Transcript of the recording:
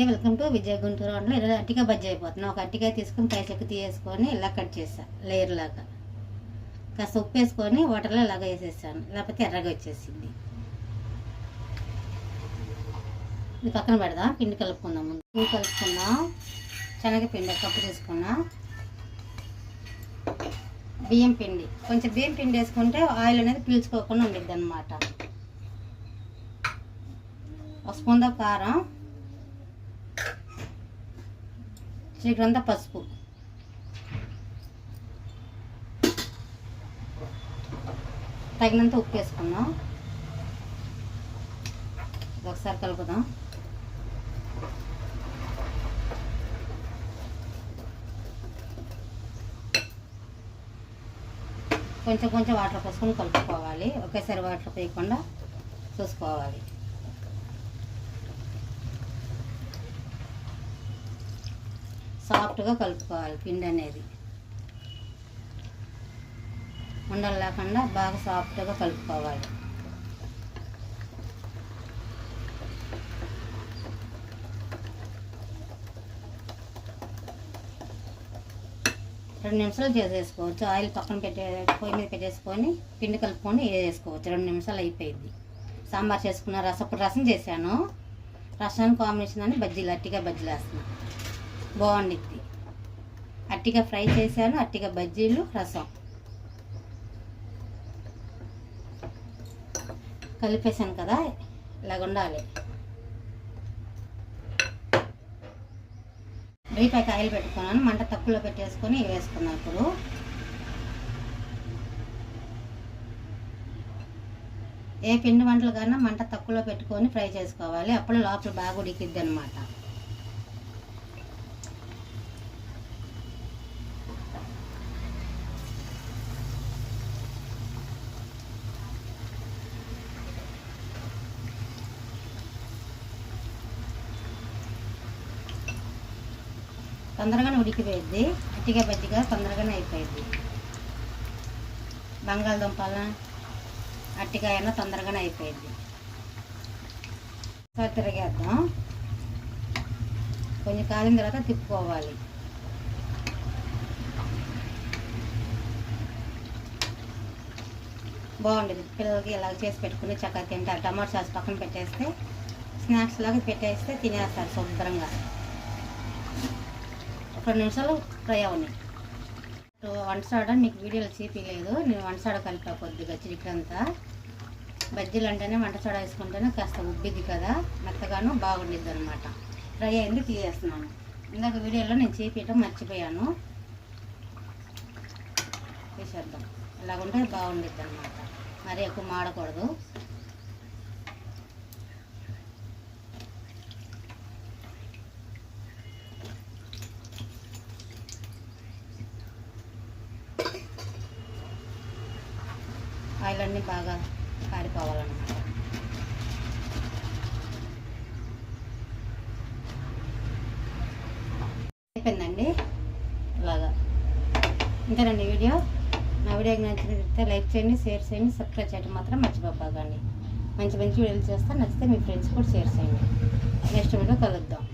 A welcome to Vijaya Guntur అంటే ఇలా అట్టిగా బజ్జీ అయిపోతుంది. ఒక అట్టిగా తీసుకొని పైసెక్కి చెక్కు తీసేసుకొని ఇలా కట్ చేసా లేయర్ లాగా. కాస్త ఉప్పు వేసుకొని వాటర్లో ఇలాగ వేసేసాను. లేకపోతే ఎర్రగా వచ్చేసింది. ఇది పక్కన పెడదాం పిండి కలుపుకుందాం ముందు. పిండి కలుపుకుందాం శనగపిండి పిండి కప్పు తీసుకున్నా. బియ్యం పిండి. కొంచెం బియ్యం పిండి వేసుకుంటే ఆయిల్ అనేది పీల్చుకోకుండా ఉండిద్ది అనమాట ఒక స్పూన్ కారం. చికెనంతా పసుపు. తగినంత ఉప్పు వేసుకుందాం. ఒకసారి కలుపుదాం. కొంచెం కొంచెం వాటర్ పోసుకొని కలుపుకోవాలి. ఒకేసారి వాటర్ పోయకుండా చూసుకోవాలి. సాఫ్ట్గా కలుపుకోవాలి పిండి అనేది ఉండలు లేకుండా బాగా సాఫ్ట్గా కలుపుకోవాలి. రెండు నిమిషాలు చేసేసుకోవచ్చు. ఆయిల్ పక్కన పెట్టే పొయ్యి మీద పెట్టేసుకొని పిండి కలుపుకొని వేసేసుకోవచ్చు రెండు నిమిషాలు అయిపోయింది. సాంబార్ చేసుకున్న రసపు రసం చేశాను. రసానికి కాంబినేషన్ అని బజ్జీలు అట్టిగా బజ్జీలు వేస్తున్నాను బాగుండిద్ది. అట్టిగా ఫ్రై చేశాను అట్టిగా బజ్జీలు రసం. కలిపేశాను కదా ఇలాగ ఉండాలి రేపాకి ఆయిల్ పెట్టుకున్నాను మంట తక్కువలో పెట్టేసుకొని వేసుకున్నాను ఇప్పుడు. ఏ పిండి వంటలు కన్నా మంట తక్కువలో పెట్టుకొని ఫ్రై చేసుకోవాలి అప్పుడు లోపల బాగా ఉడికిద్ది అనమాట తొందరగానే ఉడికిపోయిద్ది. అట్టిగా బట్టిగా తొందరగానే అయిపోయింది బంగాళదుంపల అట్టిగా అయినా తొందరగానే అయిపోయింది ఒకసారి తిరిగేద్దాం. కొంచెం కాలిన తర్వాత తిప్పుకోవాలి. బాగుండేది. పిల్లలకి ఇలా చేసి పెట్టుకుని చక్కగా తింటారు. టమాటో సాస్ పక్కన పెట్టేస్తే స్నాక్స్ లాగా పెట్టేస్తే తినేస్తారు శుభ్రంగా. రెండు నిమిషాలు ఫ్రై అవని వంటసాడ? మీకు వీడియోలో చూపించలేదు. నేను వంటసాడ కలిపా కొద్దిగా చిరికంతా బజ్జీలు అంటేనే వంటసాడ వేసుకుంటేనే కాస్త ఉబ్బిద్ది కదా. మెత్తగాను బాగుండిద్ది అనమాట ఫ్రై అయింది తీసేస్తున్నాను. ఇందాక వీడియోలో నేను చేపించడం మర్చిపోయాను. తీసేద్దాం. ఇలాగుంటే బాగుండిద్ది అనమాట మరి ఎక్కువ మాడకూడదు ఆయిల్ అన్నీ బాగా కారిపోవాలన్నమాట. అయిపోయిందండి. ఇలాగా. ఇంతేనండి వీడియో. నా వీడియోకి నచ్చినట్లయితే లైక్ చేయండి షేర్ చేయండి సబ్స్క్రైబ్ చేయడం మాత్రం మర్చిపోకండి. మంచి మంచి వీడియోలు చేస్తే నచ్చితే మీ ఫ్రెండ్స్ కూడా షేర్ చేయండి. నెక్స్ట్ వీడియో కలుద్దాం.